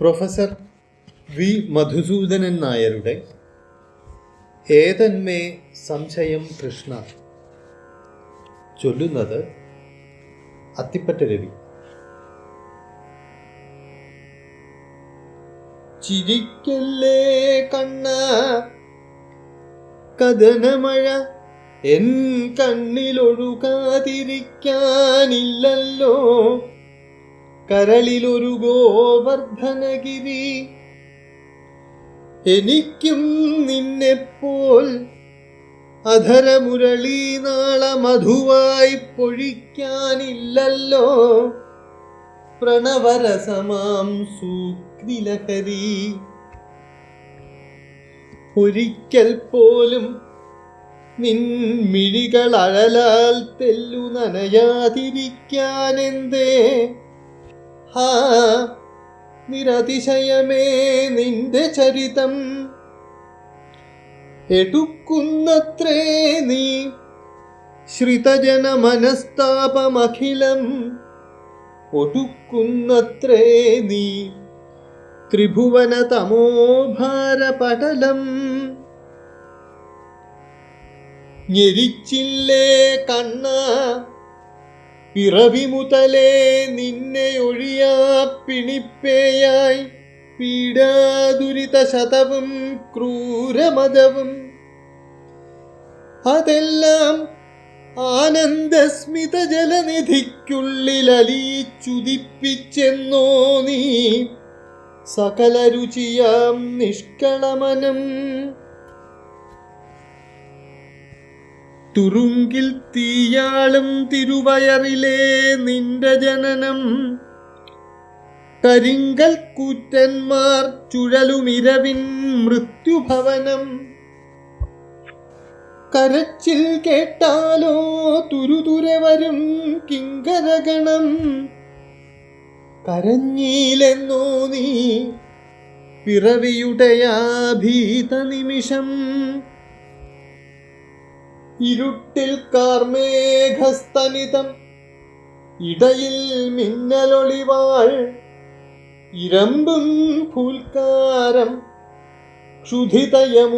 Professor V Madhusoodanan നായരുടെ ഏതന്മേ സംശയം കൃഷ്ണ ചൊല്ലുന്നത് അത്തിപ്പറ്റ രവി ചിരിക്കല്ലേ കണ്ണ? കഥനമഴ എൻ കണ്ണിലൊഴുകാതിരിക്കാനില്ലല്ലോ. കരളിലൊരു ഗോവർദ്ധനഗിരി. എനിക്കും നിന്നെപ്പോൽ അധരമുരളി നാള മധുവായി പൊഴിക്കാനില്ലല്ലോ. പ്രണവരസമാം സൂക്തിലഹരി ഒരിക്കൽ പോലും നിൻ മിഴികൾ അഴലാൽ തെല്ലു നനയാതിരിക്കാനെന്തേ? നിരതിശയമേ നിന്റെ ചരിതം. എടുക്കുന്നത്രേ നീ ശ്രിതജന മനസ്താപമഖിലം ഒടുക്കുന്നത്രേ നീ ത്രിഭുവന തമോഭാരപടലം ഞെരിച്ചില്ലേ കണ്ണ പിറവി മുതലേ നിന്നെ ഒഴിയാ പിണിപ്പേയായി. പീഡാദുരിത ശതവും ക്രൂരമതവും. അതെല്ലാം ആനന്ദസ്മിത ജലനിധിക്കുള്ളിൽ അലിച്ചുതിപ്പിച്ചെന്നോ നീ. സകല രുചിയാം നിഷ്കളമനം തുറുങ്കിൽ തീയാളും തിരുവയറിലെ നിന്റെ ജനനം. കരിങ്കൽ കൂറ്റന്മാർ ചുഴലുമിരവിൻ മൃത്യുഭവനം. കരച്ചിൽ കേട്ടാലോ തുരുതുരെ വരും കിങ്കരഗണം. കരഞ്ഞീലെന്നോ നീ പിറവിയുടെ ആഭീത നിമിഷം ഇരുട്ടിൽ കാർമേഘസ്തനിതം. ഇടയിൽ മിന്നലൊളിവാൾ. ഇരമ്പും ഫുൽക്കാരം ക്ഷുധിതയമുനാവേഗം.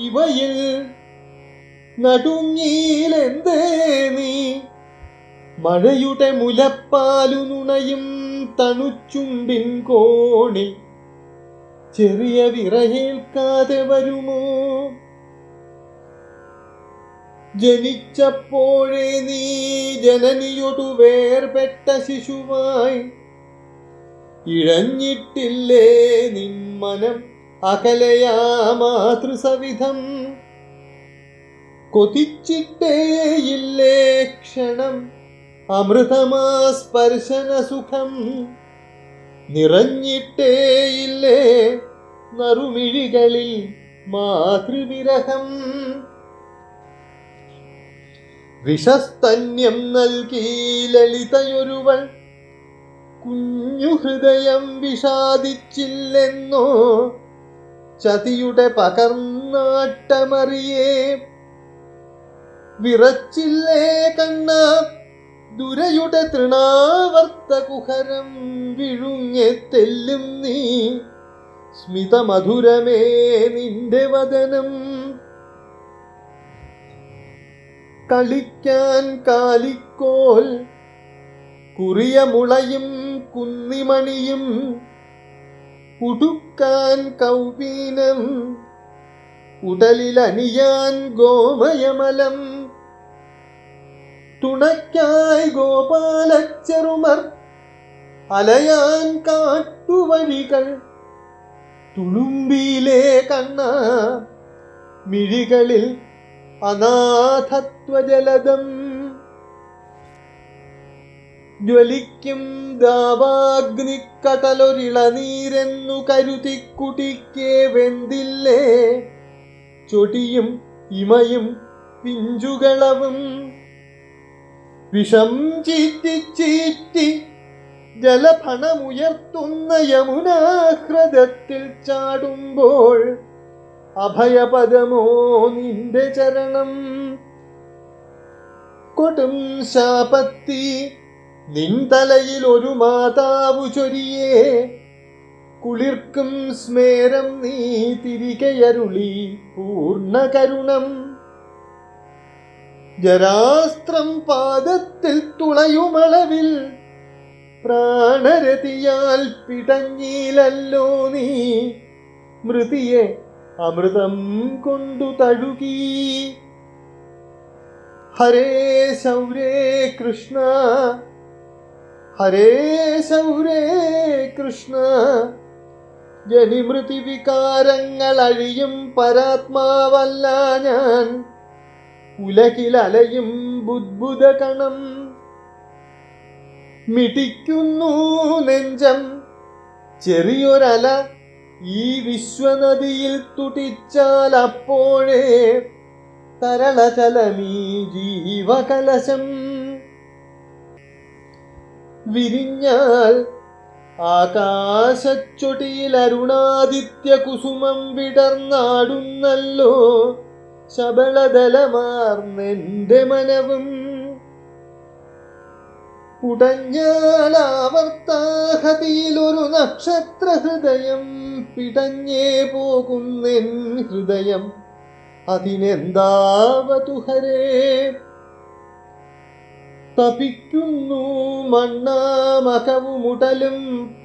ഇവയിൽ നടുങ്ങിയിലെന്തേ നീ? മഴയുടെ മുലപ്പാലു നുണയും തണുച്ചുണ്ടിൻ കോണിൽ. ചെറിയ വിറയേൽക്കാതെ വരുമോ? ജനിച്ചപ്പോഴേ നീ ജനനിയൊടു വേർപെട്ട ശിശുവായി ഇഴഞ്ഞിട്ടില്ലേ നിമ്മനം മനം അകലയാ മാതൃസവിധം. കൊതിച്ചിട്ടേയില്ലേ ക്ഷണം അമൃതമാ സുഖം നിറഞ്ഞിട്ടേയില്ലേ നറുമിഴികളിൽ മാതൃവിരഹം. വിഷസ്തന്യം നൽകി ലളിതയൊരുവൾ കുഞ്ഞു ഹൃദയം വിഷാദിച്ചില്ലെന്നോ? ചതിയുടെ പകർന്നാട്ടമറിയേ. വിറച്ചില്ലേ കണ്ണ? ദുരയുടെ തൃണാവർത്ത കുഹരം വിഴുങ്ങെത്തെല്ലും നീ. സ്മിതമധുരമേ നിന്റെ വദനം. കളിക്കാൻ കാലിക്കോൽ കുറിയ മുളയും കുന്നിമണിയും ഉടുക്കാൻ കൗപീനം ഉടലിലണിയാൻ ഗോമയമലം. തുണയ്ക്കായി ഗോപാലച്ചെറുമർ അലയാൻ കാട്ടുവഴികൾ. തുളുമ്പിയിലെ കണ്ണ മിഴികളിൽ അനാഥത്വജലദം ജ്വലിക്കും ദാവാഗ്നിക്കടലൊരിളനീരെന്നു കരുതി കുടിക്കേ വെന്തില്ലേ? ചൊടിയും ഇമയും പിഞ്ചുകളവും വിഷം ചീറ്റി ചീറ്റി ജലഫണമുയർത്തുന്ന യമുനാഹ്രദത്തിൽ ചാടുമ്പോൾ അഭയപദമോ നിന്റെ ചരണം. കൊടും ശാപത്തി നിൻ തലയിൽ ഒരു മാതാവു ചൊരിയേ. കുളിർക്കും സ്മേരം നീ തിരികെയരുളി പൂർണ കരുണം ജരാസ്ത്രം പാദത്തിൽ തുളയുമളവിൽ പ്രാണരതിയാൽ പിടഞ്ഞിലല്ലോ നീ. മൃതിയെ അമൃതം കൊണ്ടു തഴുകി. ഹരേ ശൗരേ കൃഷ്ണ. ഹരേ ശൗരേ കൃഷ്ണ. ജനിമൃതി വികാരങ്ങൾ അഴിയും പരാത്മാവല്ല ഞാൻ. ഉലകിലലയും ബുദ്ബുദ കണം. മിടിക്കുന്നു നെഞ്ചം ചെറിയൊരല ഈ വിശ്വനദിയിൽ തുടിച്ചാൽ അപ്പോഴേ തരളചലമീ ജീവകലശം. വിരിഞ്ഞാൽ ആകാശച്ചൊടിയിൽ അരുണാദിത്യ കുസുമം വിടർന്നാടുന്നല്ലോ. ശബളദലമാർന്നെന്റെ മനവും. ഉടഞ്ഞാലാവർത്താഹതിയിലൊരു നക്ഷത്ര ഹൃദയം പിടഞ്ഞേ പോകുന്നെൻ ഹൃദയം. അതിനെന്താവതുഹരേ? തപിക്കുന്നു മണ്ണാമകവുമുടലും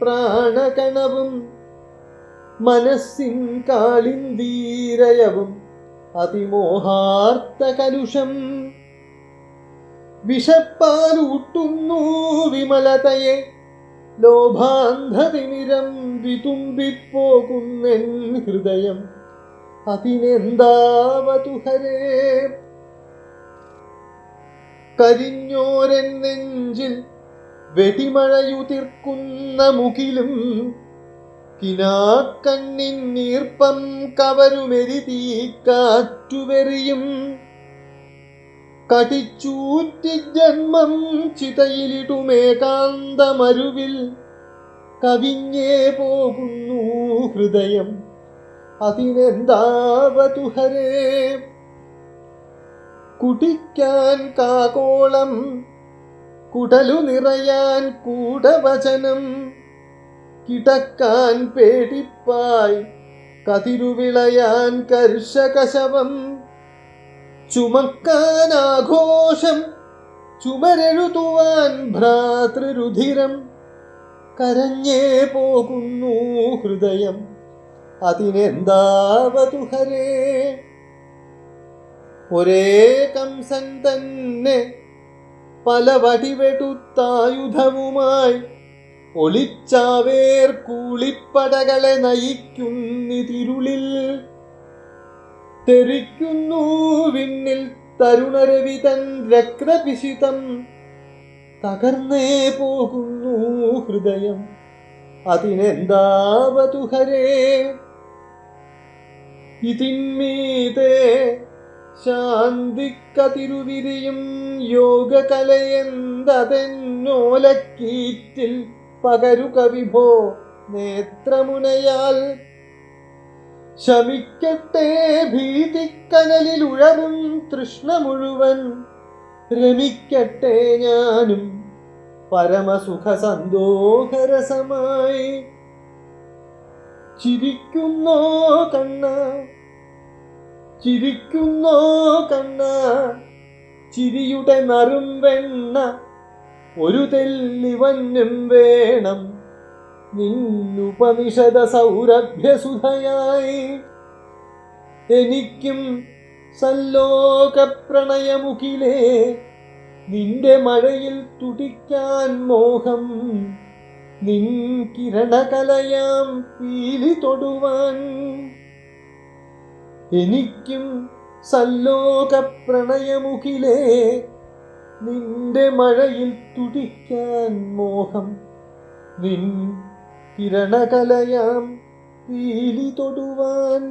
പ്രാണകണവും. മനസ്സിൻ കാളിന്തീരയവും അതിമോഹാർത്ത കലുഷം. വിഷപ്പാലൂട്ടുന്നു വിമലതയെ ലോഭാന്ധതിമിരം വിതുമ്പിപ്പോകുന്നെൻ ഹൃദയം അതിനെന്താവതുഹരേ കരിഞ്ഞോരൻ നെഞ്ചിൽ വെടിമഴയുതിർക്കുന്ന മുകിലും കിനാക്കണ്ണിൻ നീർപ്പം കവരുമെരിതീ കാറ്റുവെറിയും. കടിച്ചൂറ്റി ജന്മം ചിതയിലിടുമേകാന്തമരുവിൽ കവിഞ്ഞേ പോകുന്നു ഹൃദയം. അതിനെന്താവതുഹരേ? കുടിക്കാൻ കാകോളം കുടലു നിറയാൻ കൂടവചനം കിടക്കാൻ പേടിപ്പായി കതിരുവിളയാൻ കർഷകശവം. ചുമക്കാൻ ആഘോഷം ചുമരെഴുതുവാൻ ഭ്രാതൃരുധിരം കരഞ്ഞേ പോകുന്നു ഹൃദയം അതിനെന്താവതു ഹരേ? ഒരേ കംസൻ തന്നെ പല വടിവെടുത്തായുധവുമായി ഒളിച്ചാവേർ കൂളിപ്പടകളെ നയിക്കുന്നിതിരുളിൽ തെറിക്കുന്നു വിണ്ണിൽ തരുണരവി തൻ രക്തപിശിതം തകർന്നേ പോകുന്നു ഹൃദയം. അതിനെന്താവതുഹരേ ഇതിന്മീതെ ശാന്തിക്കതിരുവിരിയും യോഗകലയെന്തതെന്നോലക്കീറ്റിൽ പകരുക വിഭോ നേത്രമുനയാൽ ശമിക്കട്ടെ ഭീതിക്കനലിൽ ഉഴറും തൃഷ്ണ മുഴുവൻ. രമിക്കട്ടെ ഞാനും പരമസുഖ സന്തോഹരസമായി ചിരിക്കുന്നോ കണ്ണ ചിരിക്കുന്നോ കണ്ണ ചിരിയുടെ നറും വെണ്ണ ഒരു തെല്ലിവനും വേണം. നിന്നുപനിഷത സൗരഭ്യസുധയായി. എനിക്കും സല്ലോക പ്രണയമുഖിലേ നിന്റെ മഴയിൽ തുടിക്കാൻ മോഹം നിൻ കിരണകലയാം പീലി തൊടുവാൻ. എനിക്കും സല്ലോക പ്രണയമുഖിലേ നിന്റെ മഴയിൽ തുടിക്കാൻ മോഹം നിൻ കിരണകലയാം പീലി തൊടുവാൻ